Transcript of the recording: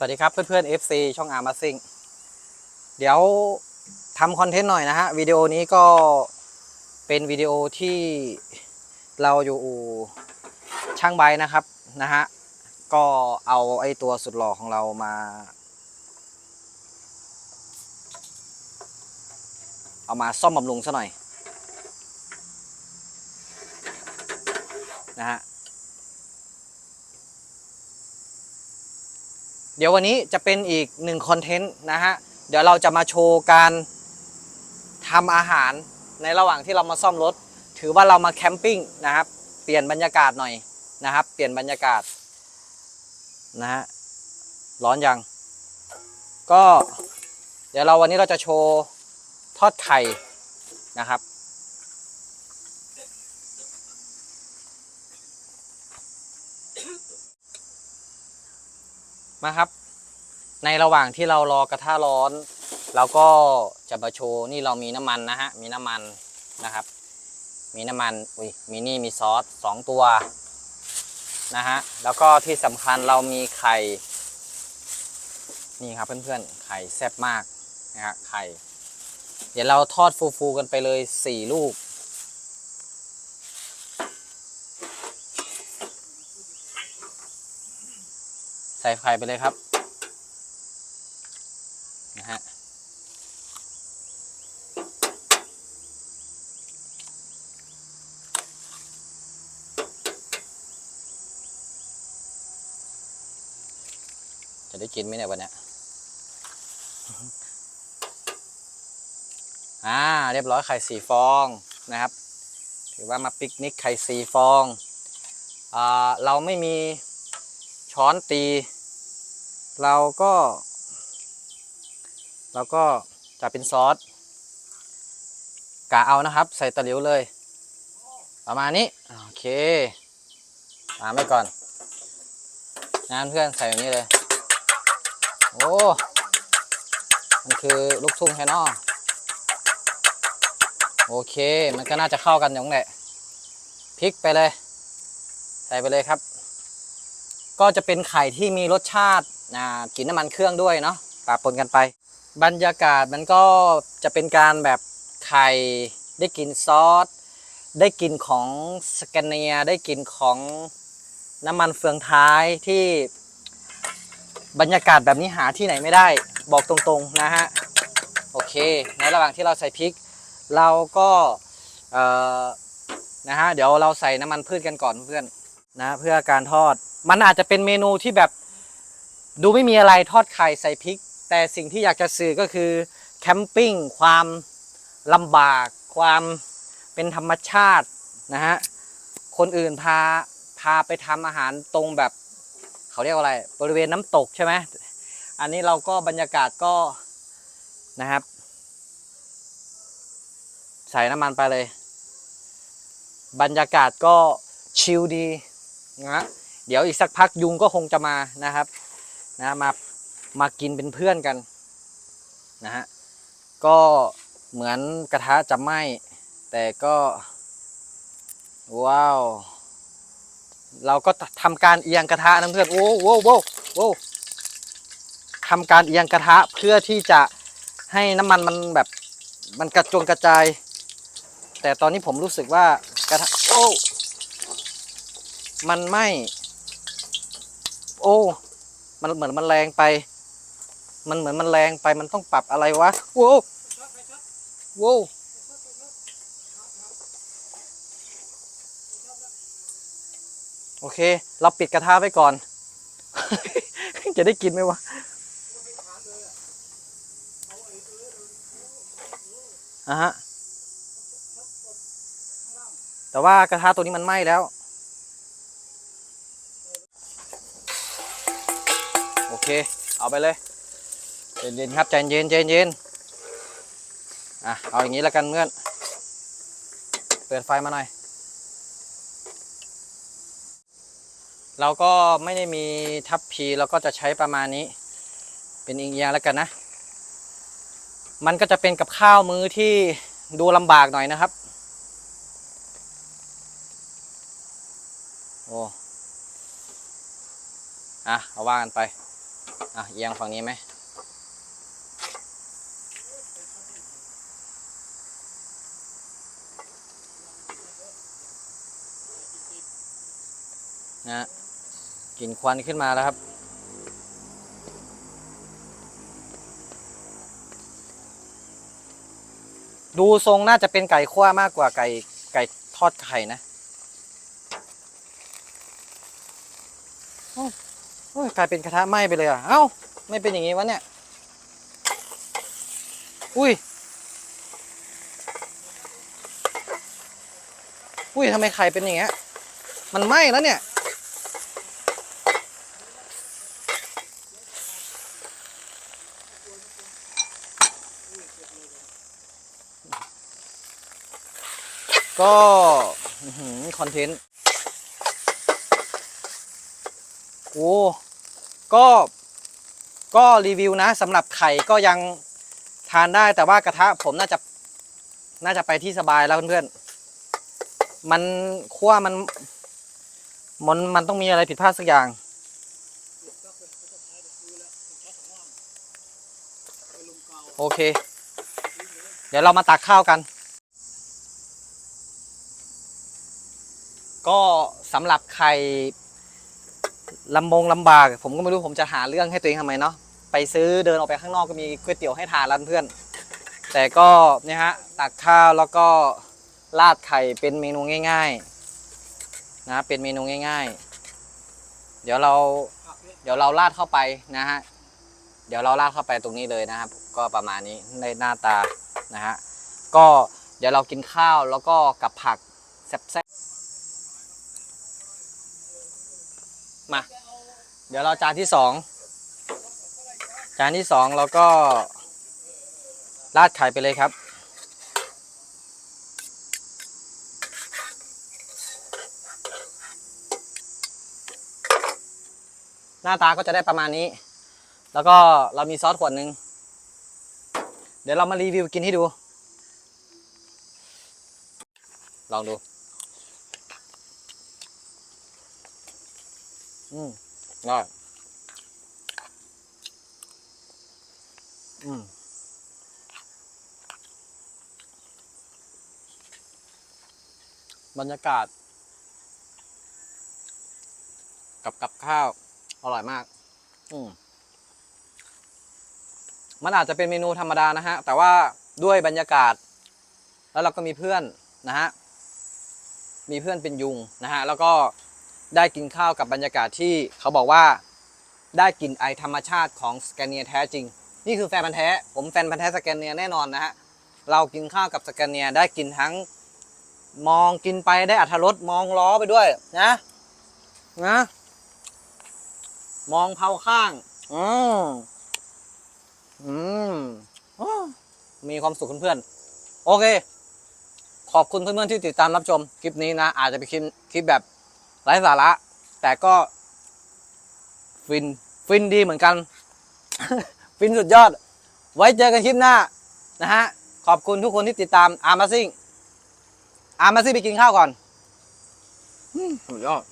สวัสดีครับเพื่อนๆ FC ช่องอาร์มาซิงเดี๋ยวทำคอนเทนต์หน่อยนะฮะวิดีโอนี้ก็เป็นวิดีโอที่เราอยู่ช่างใบนะครับนะฮะก็เอาไอ้ตัวสุดหล่อของเรามา เอามาซ่อมบำรุงซะหน่อยนะฮะ เดี๋ยววันนี้จะเป็นอีกหนึ่งคอนเทนต์นะฮะ เดี๋ยวเราจะมาโชว์การทำอาหารในระหว่างที่เรามาซ่อมรถ ถือว่าเรามาแคมปิ้งนะครับ เปลี่ยนบรรยากาศหน่อยนะครับ เปลี่ยนบรรยากาศนะฮะ ร้อนยัง ก็เดี๋ยวเราวันนี้เราจะโชว์ทอดไข่นะครับ มาครับ ในระหว่างที่เรารอกระทะร้อนเราก็จะมาโชว์นี่เรามีน้ำมันนะฮะมีน้ำมันนะครับ มีน้ำมันอุ้ยมีนี่มีซอสสองตัวนะฮะแล้วก็ที่สำคัญเรามีไข่นี่ครับเพื่อนๆไข่แซ่บมากนะฮะไข่ เดี๋ยวเราทอดฟูๆกันไปเลยสี่ลูก ใส่ไข่ไปเลยครับนะฮะจะได้กินไหมเนี่ยวันนี้อ่าเรียบร้อยไข่สีฟองนะครับ ถือว่ามาปิกนิกไข่สีฟองอ่าเราไม่มี ช้อนตี เราก็เราก็จะเป็นซอสกะเอานะครับ ใส่ตะหลิวเลย ประมาณนี้ โอเคตามไปก่อนนะเพื่อนใส่แบบนี้เลย โอ้ มันคือลูกทุ่งแฮนอโอเค มันก็น่าจะเข้ากันอย่างนี้แหละพริกไปเลย ใส่ไปเลยครับ ก็จะเป็นไข่ที่มีรสชาติกลิ่นน้ำมันเครื่องด้วยเนาะปะปนกันไป บรรยากาศมันก็จะเป็นการแบบไข่ได้กลิ่นซอส ได้กลิ่นของสแกนเนีย ได้กลิ่นของน้ำมันเฟืองท้ายที่บรรยากาศแบบนี้หาที่ไหนไม่ได้ บอกตรงๆนะฮะ โอเค ในระหว่างที่เราใส่พริก เราก็นะฮะเดี๋ยวเราใส่น้ำมันพืชกันก่อนเพื่อน นะเพื่อการทอด มันอาจจะเป็นเมนูที่แบบดูไม่มีอะไรทอดไข่ใส่พริก แต่สิ่งที่อยากจะสื่อก็คือแคมปิ้งความลำบาก ความเป็นธรรมชาตินะฮะคนอื่นพาพาไปทำอาหารตรงแบบเขาเรียกว่าอะไรบริเวณน้ำตกใช่ไหมอันนี้เราก็บรรยากาศก็นะครับ ใส่น้ำมันไปเลย บรรยากาศก็ชิลดี นะเดี๋ยวอีกสักพักยุงก็คงจะมานะครับนะมามากินเป็นเพื่อนกันนะฮะก็เหมือนกระทะจะไหม้แต่ก็ว้าวเราก็ทำการเอียงกระทะนะเพื่อนโอ้โว้โว้โว้ทำการเอียงกระทะเพื่อที่จะให้น้ำมันมันแบบมันกระจงกระจาย แต่ตอนนี้ผมรู้สึกว่ากระทะโอ้ มันไม่ โอ้ มันเหมือนมันแรงไป มันเหมือนมันแรงไป มันต้องปรับอะไรวะโว้โว้โอเค เราปิดกระทะไว้ก่อน จะได้กินไหมวะ อะฮะ แต่ว่ากระทะตัวนี้มันไหม้แล้ว เคเอาไปเลยเย็นๆครับใจเย็นใจเย็นอะเอาอย่างนี้แล้วกันเพื่อนเปิดไฟมาหน่อย เราก็ไม่ได้มีทัพพีเราก็จะใช้ประมาณนี้ เป็นอิงเอียงแล้วกันนะ มันก็จะเป็นกับข้าวมื้อที่ดูลำบากหน่อยนะครับโอ้อะเอาว่ากันไป อะเอียงฝั่งนี้ไหมนะกลิ่นควันขึ้นมาแล้วครับ ดูทรงน่าจะเป็นไก่คั่วมากกว่าไก่ไก่ทอดไข่นะ โอ้ยกลายเป็นกระทะไหม้ไปเลยอะ เอ้า ไม่เป็นอย่างงี้วะเนี่ย อุ้ย อุ้ยทำไมไข่เป็นอย่างเงี้ย มันไหม้แล้วเนี่ย ก็คอนเทนต์ โอ้ก็ก็รีวิวนะสำหรับไข่ก็ยังทานได้แต่ว่ากระทะผมน่าจะน่าจะไปที่สบายแล้วเพื่อนๆ มันคั่วมันมันมันต้องมีอะไรผิดพลาดสักอย่าง โอเค เดี๋ยวเรามาตักข้าวกัน ก็สำหรับใคร ลำบงลำบาก ผมก็ไม่รู้ผมจะหาเรื่องให้ตัวเองทำไมเนาะไปซื้อเดินออกไปข้างนอกก็มีก๋วยเตี๋ยวให้ทานร้านเพื่อน แต่ก็เนี่ยฮะตักข้าวแล้วก็ราดไข่เป็นเมนูง่าย ๆ นะ เป็นเมนูง่าย ๆ เดี๋ยวเรา เดี๋ยวเราราดเข้าไปนะฮะเดี๋ยวเราราดเข้าไปตรงนี้เลยนะครับ ก็ประมาณนี้ในหน้าตานะฮะก็เดี๋ยวเรากินข้าวแล้วก็กับผักแซ่บ มา เดี๋ยวเราจานที่สองจานที่สองเราก็ราดไข่ไปเลยครับ หน้าตาก็จะได้ประมาณนี้ แล้วก็เรามีซอสขวดหนึ่งเดี๋ยวเรามารีวิวกินให้ดู ลองดู อืมอร่อยอืมบรรยากาศ กับกับข้าว อร่อยมาก อืมมันอาจจะเป็นเมนูธรรมดานะฮะ แต่ว่าด้วยบรรยากาศ แล้วเราก็มีเพื่อนนะฮะ มีเพื่อนเป็นยุงนะฮะ แล้วก็ ได้กินข้าวกับบรรยากาศที่เขาบอกว่าได้กลิ่นไอธรรมชาติของสแกนเนียแท้จริง นี่คือแฟนพันธ์แท้ ผมแฟนพันธ์แท้สแกนเนียแน่นอนนะฮะ เรากินข้าวกับสแกนเนียได้กินทั้งมองกินไปได้อัธรสมองล้อไปด้วยนะนะ มองเผาข้าง อืมอืมอมีความสุขเพื่อนๆ โอเค ขอบคุณเพื่อนๆที่ติดตามรับชมคลิปนี้นะ อาจจะเป็นคลิปคลิปแบบ ไร้สาระ แต่ก็ ฟิน ฟินดีเหมือนกัน ฟินสุดยอด ไว้เจอกันคลิปหน้า นะฮะ ขอบคุณทุกคนที่ติดตามอาร์มาซิงอาร์มาซิงไปกินข้าวก่อนสุดยอด